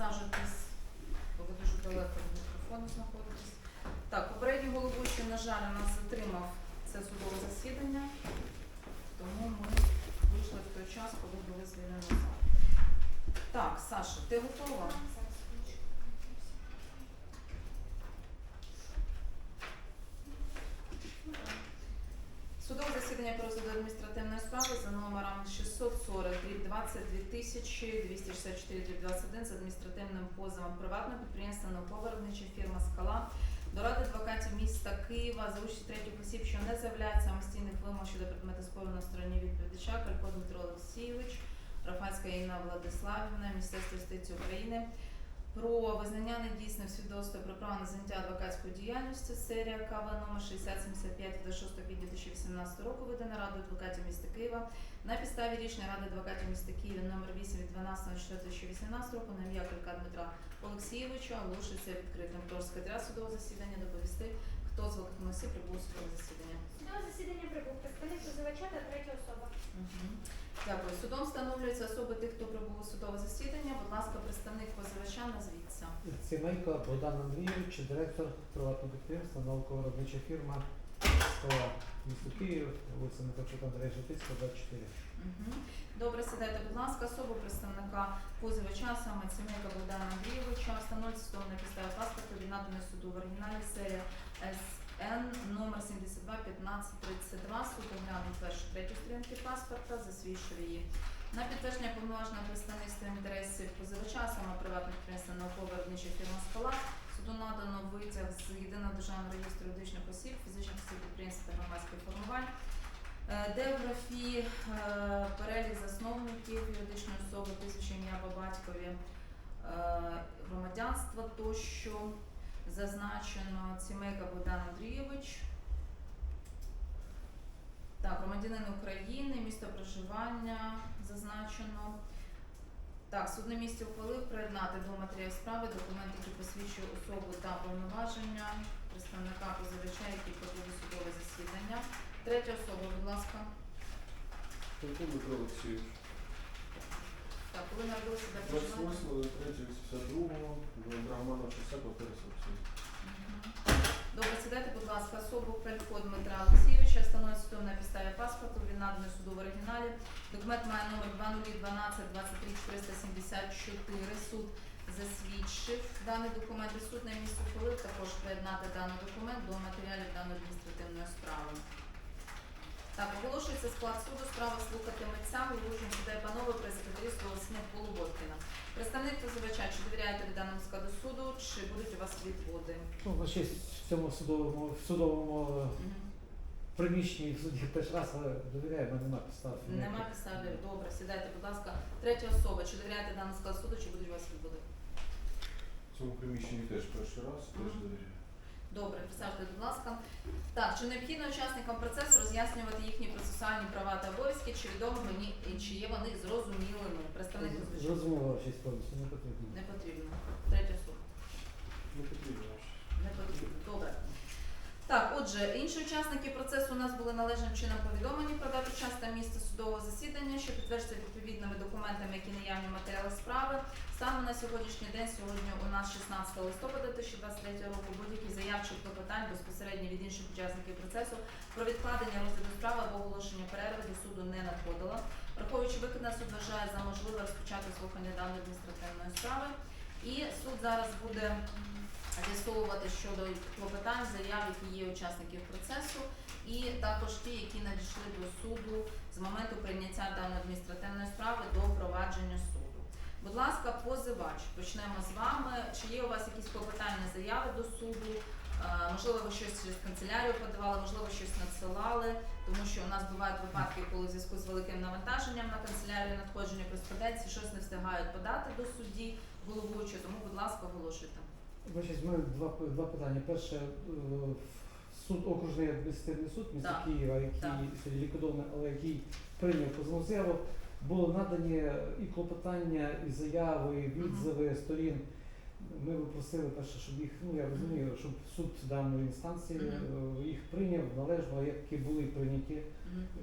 присаджуйтесь, бо ви дуже далеко від мікрофону знаходитесь. Так, попередній головуючий, на жаль, нас затримав це судове засідання, тому ми вийшли в той час, коли були звільнені зал. Так, Саша, ти готова? Судове засідання про розгляд адміністративної справи за номером 640 дріб 22 тисячі 264 дріб 21 з адміністративним позовом. Приватного підприємства науково-виробнича фірма Скала до ради адвокатів міста Києва за участі третіх осіб, що не заявляють самостійних вимог щодо предмету спору на стороні відповідача Калько Дмитро Олексійович, Рафальська Інна Владиславівна, Міністерство юстиції України про визнання недійсним свідоцтва про право на заняття адвокатською діяльністю серія КВ номер 6075 від 6 квітня 2018 року видана Радою адвокатів міста Києва на підставі рішення Ради адвокатів міста Києва номер 8 від 12.04.2018 року на ім'я Калька Дмитра Олексійовича оголошується відкритим. Прошу секретаря судового засідання доповісти, хто з великих осіб прибув у судове засідання. Судове засідання прибув представник позивача та третя особа. Мгм. Дякую. Судом встановлюються особи тих, хто прибув у судове засідання. Ласка, представник позивача назвіться. Сімейка Богдан Андрійович, директор приватного підприємства, науково-виробнича фірма Скала місто Київ, вулиця Миколчука Андрія Житицького, 24. Мгм. Добре, сідайте, будь ласка, особу представника позивача, саме Цімейка Богдана Андрійовича, встановлюється судом на підставі паспорту від наданої суду в оригіналі серія СН номер 72 15 32. Суд оглянув першу третю сторінки паспорта, засвідчив її. На підтвердження повноваженого представництва інтересів позивача, саме приватне підприємство науково-виробнича фірма «Скала», суду надано витяг з єдиного державного реєстру юридичних осіб, фізичних осіб підприємств та громадських формувань, Е, де в графі е, перелік засновників юридичної особи, прізвище ім'я по батькові, е, громадянство тощо зазначено Цімейка Богдан Андрійович. Так, громадянин України, місто проживання зазначено. Так, суд на місці ухвалив приєднати до матеріалів справи документи, які посвідчують особу та повноваження представника позивача, який провів судове засідання. Третя особа, будь ласка. Дмитро Олексійович. Так, коли народилися проживаєте? 28 82 в Романов шосе, квартира 47. Мгм. Добре, сідайте, будь ласка, особу Калько Дмитра Олексійовича становиться на підставі паспорту, він наданий суду в оригіналі. Документ має номер 2012 23 474. Суд засвідчив даний документ і суд на місці ухвалив також приєднати даний документ до матеріалів даної адміністративної справи. Оголошується склад суду, справа слухатиметься, оголошуємо сюди панове при секретарі Солосних Полуботкіна. Представник позивача, чи довіряєте ви даному складу суду, чи будуть у вас відводи? Ну, на честь в цьому судовому, в судовому е, Мгм. приміщенні в суді перший раз, але довіряємо, нема підстав. Нема підстави. Добре, сідайте, будь ласка. Третя особа. Чи довіряєте даному складу суду, чи будуть у вас відводи? В цьому приміщенні теж перший раз, теж довіряю. Добре, присаджуйте, будь ласка. Так, чи необхідно учасникам процесу роз'яснювати їхні процесуальні права та обов'язки, чи відомо мені і чи є вони зрозумілими? Представник. Зрозуміло, честь повністю, не потрібно. Не потрібно. Третя особа. Не потрібно. Не потрібно. Добре. Так, отже, інші учасники процесу у нас були належним чином повідомлені про дату час та місце судового засідання, що підтверджується відповідними документами, які наявні в матеріалах справи. Саме на сьогоднішній день, сьогодні у нас 16 листопада 2023 року, будь-які заявчих клопотань безпосередньо від інших учасників процесу про відкладення розгляду справи або оголошення перерви до суду не надходило. Враховуючи викладне, суд вважає за можливе розпочати слухання даної адміністративної справи. І суд зараз буде з'ясовувати щодо клопотань, заяв, які є учасників процесу, і також ті, які надійшли до суду з моменту прийняття даної адміністративної справи до провадження суду. Будь ласка, позивач, почнемо з вами. Чи є у вас якісь клопотання, заяви до суду? Е, Можливо, ви щось через канцелярію подавали, можливо, щось надсилали, тому що у нас бувають випадки, коли в зв'язку з великим навантаженням на канцелярію надходження кореспонденції щось не встигають подати до судді головуючого, тому, будь ласка, оголошуйте. Бачить, мене два, два питання. Перше, е, суд, окружний адміністративний суд міста. Києва, який ліквідований, але який прийняв позовну заяву, було надані і клопотання, і заяви, і відзиви сторін. Ми би просили перше, щоб їх, ну я розумію, щоб суд даної інстанції е, їх прийняв належно, які були прийняті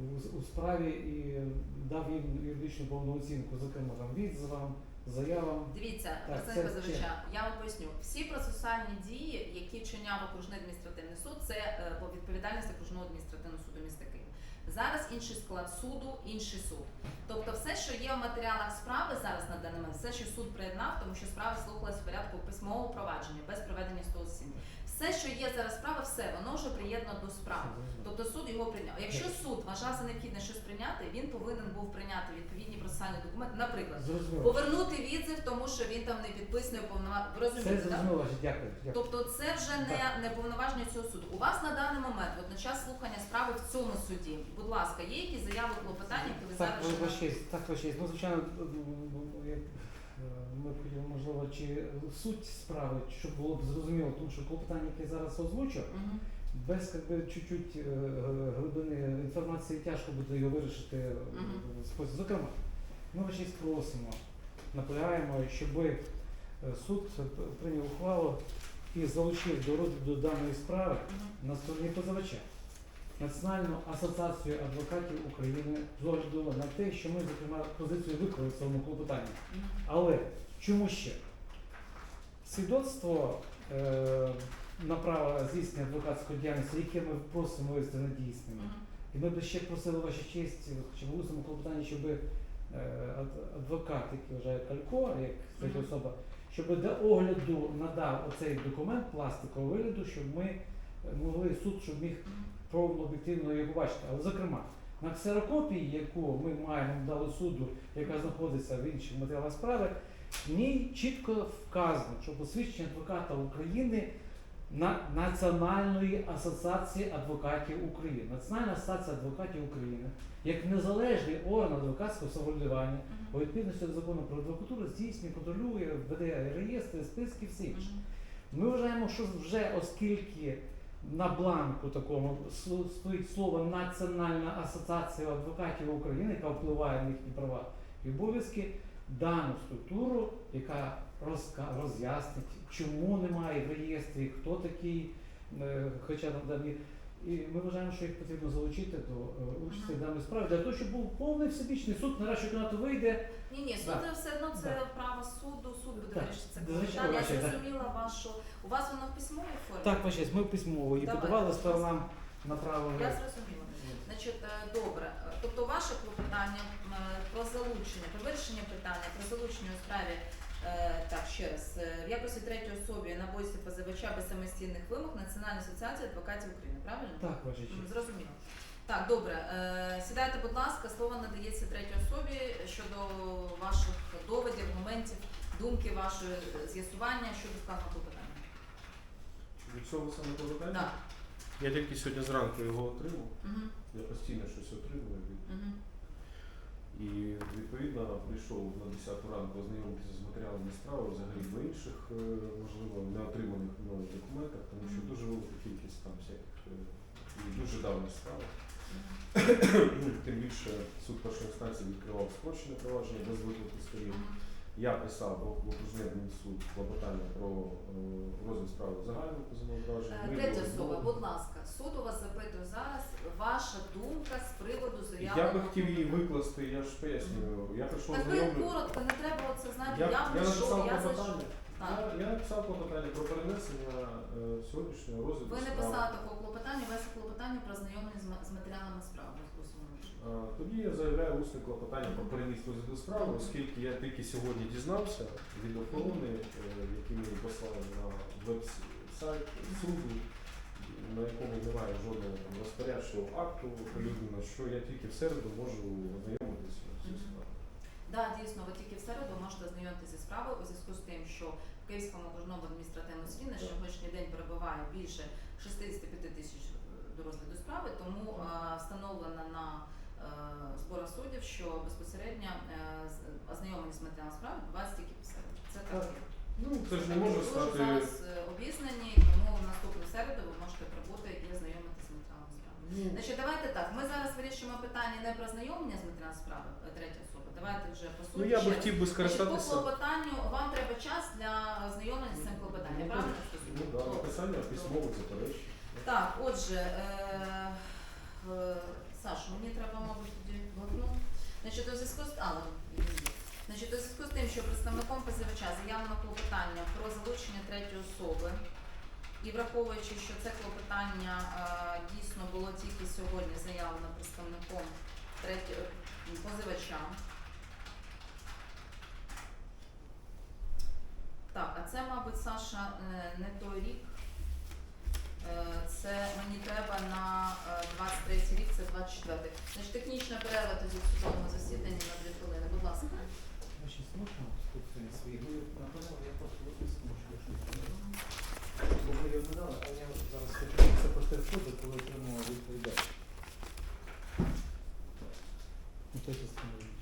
у, у справі і дав їм юридичну повну оцінку, зокрема там відзивам, заявам. Дивіться, Так, це позивача, я вам поясню. Всі процесуальні дії, які вчиняв окружний адміністративний суд, це е, по відповідальності окружного адміністративного суду міста Києва. Зараз інший склад суду, інший суд. Тобто, все, що є в матеріалах справи зараз на даний момент, все, що суд приєднав, тому що справа слухалась в порядку письмового провадження без проведення судового засідання. Все, що є зараз справа, все воно вже приєднано до справи. Тобто його прийняв. Якщо суд вважав за необхідне щось прийняти, він повинен був прийняти відповідні процесуальні документи, наприклад. Зрозуміло. Повернути відзив, тому що він там не підписаний розумієте, так? зрозуміло, дякую. дякую. Тобто це вже не, не повноваження цього суду. У вас на даний момент, от на час слухання справи в цьому суді, будь ласка, є якісь заяви клопотання, які ви Так, зараз ваша честь, так, ваша честь. Ну, звичайно, як, е, ми б хотіли, можливо, чи суть справи, щоб було б зрозуміло, тому що клопотання, яке зараз озвучу, Мгм. Без как би, чуть-чуть е, глибини інформації тяжко буде його вирішити е, Мгм. спосіб. Зокрема, ми ваші просимо, наполягаємо, щоб суд прийняв ухвалу і залучив до розгляду даної справи на стороні позивача Національну асоціацію адвокатів України з огляду на те, що ми, зокрема, позицію виклали в своєму клопотанні. Але чому ще? Свідоцтво е, на право здійснення адвокатської діяльності, яке ми просимо визнати недійсними. І ми б ще просили ваша честь, хоча б в усному клопотанні, щоб е, адвокат, який вважає Калько, як Мгм. особа, щоб до огляду надав оцей документ пластикового вигляду, щоб ми е, могли суд, щоб міг Мгм. об'єктивно його побачити. Але зокрема, на ксерокопії, яку ми маємо дали суду, яка знаходиться в інших матеріалах справи, в ній чітко вказано, що посвідчення адвоката України на Національної асоціації адвокатів України. Національна асоціація адвокатів України як незалежний орган адвокатського самоврядування у відповідності до закону про адвокатуру здійснює, контролює, веде реєстри, списки, все інше. Ми вважаємо, що вже оскільки на бланку такому стоїть слово Національна асоціація адвокатів України, яка впливає на їхні права і обов'язки, дану структуру, яка роз'яснить, чому немає в реєстрі, хто такий, е, хоча там дані. І ми вважаємо, що їх потрібно залучити до е, участі в даній справі, для того, щоб був повний всебічний суд, нарешті кімнату вийде. Ні, ні, суд Да. все одно це право суду, суд буде вирішити це питання. Я зрозуміла вашу. У вас воно в письмовій формі? Так, ми письмово її Давай, подавали, сторонам направили. Я зрозуміла. Значить, е, добре. Тобто ваше клопотання про залучення, про вирішення питання, про залучення у справі, е, так, ще раз, е, в якості третьої особи на бойці позивача без самостійних вимог Національної асоціації адвокатів України, правильно? Так, ваша честь. Зрозуміло. Так, добре. Сідайте, будь ласка, слово надається третій особі щодо ваших доводів, аргументів, думки вашої з'ясування щодо вказаного клопотання. Від цього саме клопотання? Так. Я тільки сьогодні зранку його отримав. Угу. Я постійно щось отримую. від- Угу. І відповідно прийшов на 10 ранку ознайомитися з матеріалами справи, взагалі в інших, е, можливо, не отриманих мною документах, тому що дуже велика кількість там всяких е, і дуже давні справи. Тим більше суд першої інстанції відкривав спрощене провадження без виклику сторін. Я писав в окружний адмінсуд клопотання про е, розгляд справи позовному провадженні. Е, Третя особа, будь ласка, суд у вас запитує зараз ваша думка з приводу заяви. Я би хотів її викласти, я ж пояснюю. Я прийшов Так ви коротко, не треба оце знати. Я, Я, прийшов, написав я зайшов. Так. Я, написав клопотання про перенесення е, сьогоднішнього розгляду Ви не писали такого клопотання, у вас клопотання про знайомлення з матеріалами справи. Тоді я заявляю усне клопотання про переніс розгляду справи, оскільки я тільки сьогодні дізнався від охорони, е, які мені послали на веб-сайт суду, на якому немає жодного розпорядчого акту оприлюднено, що я тільки в середу можу ознайомитися з цією справою. Да, дійсно, ви тільки в середу можете ознайомитися зі справою у зв'язку з тим, що в Київському окружному адміністративному суді на сьогоднішній день перебуває більше 65 тисяч е, до розгляду справи, тому е, встановлено на е, зборах суддів, що безпосередньо е, з- ознайомлення з матеріалом справи відбувається тільки в. Це так. Так. Ну, це ж не може стати. зараз е, обізнані, тому в наступну середу ви можете прибути і ознайомитися з матеріалом справи. Ну, Значить, давайте так. Ми зараз вирішимо питання не про знайомлення з матеріалом справи, третя особа. Давайте вже по суті. ну я би хотів би Значить, по клопотанню вам треба час для ознайомлення з цим клопотанням, Ну, правильно? Ну так, написання письмових заперечень. Так, отже, е, е, Саша, мені треба, мабуть, тоді блокнот. Значить, у зв'язку з... А. Значить, у зв'язку з тим, що представником позивача заявлено клопотання про залучення третьої особи, і враховуючи, що це клопотання е, дійсно було тільки сьогодні заявлено представником третього позивача. Так, а це, мабуть, Саша, е, не той рік. Е, Це мені треба на е, 23 рік, це 24. Значить, технічна перерва тоді в судовому засіданні на 2 хвилини. Будь ласка. Напевно, я просто виписку, що Бо я хочу це поштрихнути, коли отримував відповідальність. Ну, то, Станович.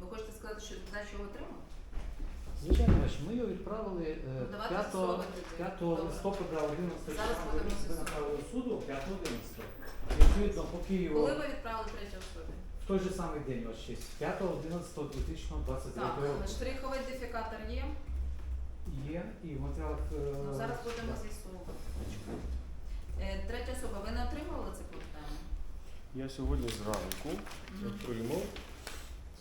Ви що відповідач отримав? Звичайно, ми його відправили е, Ну, давайте 5, з'ясовувати 5 Добре. листопада 11 Зараз будемо направили до суду 5 11. Відповідно, поки його Коли ви відправили третю особі? в той же самий день, ваш честь, 5 11 2023 Так, року. штриховий ідентифікатор є. Є і в матеріалах. е, Ну, зараз будемо з'ясовувати. Е, Третя особа, ви не отримували це клопотання? Я сьогодні зранку Мгм. отримав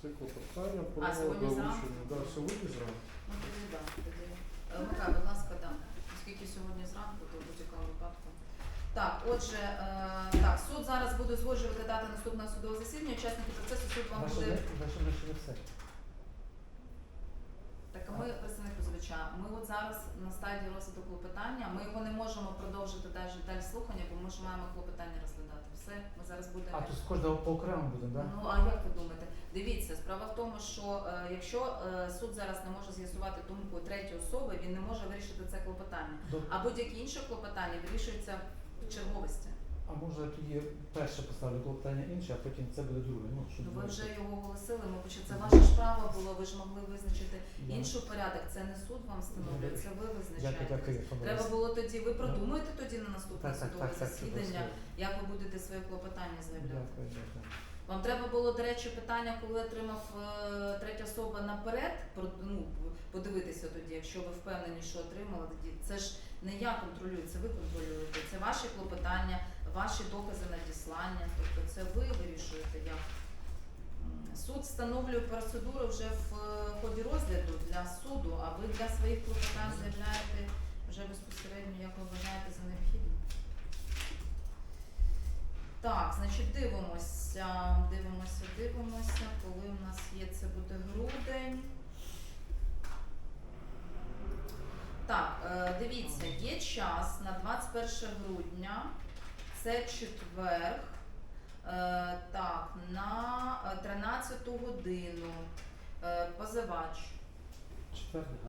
це клопотання про А, сьогодні зранку? долучення. Да, сьогодні зранку. Ну, тоді да, тоді. Е, будь ласка, да. Оскільки сьогодні зранку, то в будь-якому випадку. Так, отже, е, так, суд зараз буде узгоджувати дати наступного судового засідання. Учасники процесу суд вам буде. все. Так, а ми представник позивача. Ми от зараз на стадії розгляду клопотання. Ми його не можемо продовжити далі далі слухання, бо ми ж маємо клопотання розглядати. Все, ми зараз будемо. А то з кожного по окремо будемо, так? Ну а як ви думаєте? Дивіться, справа в тому, що е, якщо е, суд зараз не може з'ясувати думку третьої особи, він не може вирішити це клопотання. А будь-які інші клопотання вирішуються в черговості. А може я тоді перше поставлю клопотання інше, а потім це буде друге. Ну, щоб Ну, ви вже його оголосили, мабуть, що це ваше ж право було, ви ж могли визначити Я- інший порядок. Це не суд вам встановлює, це ви Дякую, визначаєте. дякую. Треба було тоді, ви продумаєте тоді на наступне Так, так, судове так, так, це засідання, просто. як ви будете своє клопотання заявляти. Дякую, дякую. Вам треба було, до речі, питання, коли отримав е, третя особа наперед, про- ну, подивитися тоді, якщо ви впевнені, що отримали, тоді це ж не я контролюю, це ви контролюєте. Це ваші клопотання, ваші докази надіслання. Тобто це ви вирішуєте як. Суд встановлює процедуру вже в е, ході розгляду для суду, а ви для своїх клопотань заявляєте вже безпосередньо, як ви вважаєте за необхідне. Так, значить, дивимося, дивимося, дивимося, коли у нас є, це буде грудень. Так, е, дивіться, є час на 21 грудня, це четверг, е, так, на е, 13 годину. Е, позивач. Четвертий,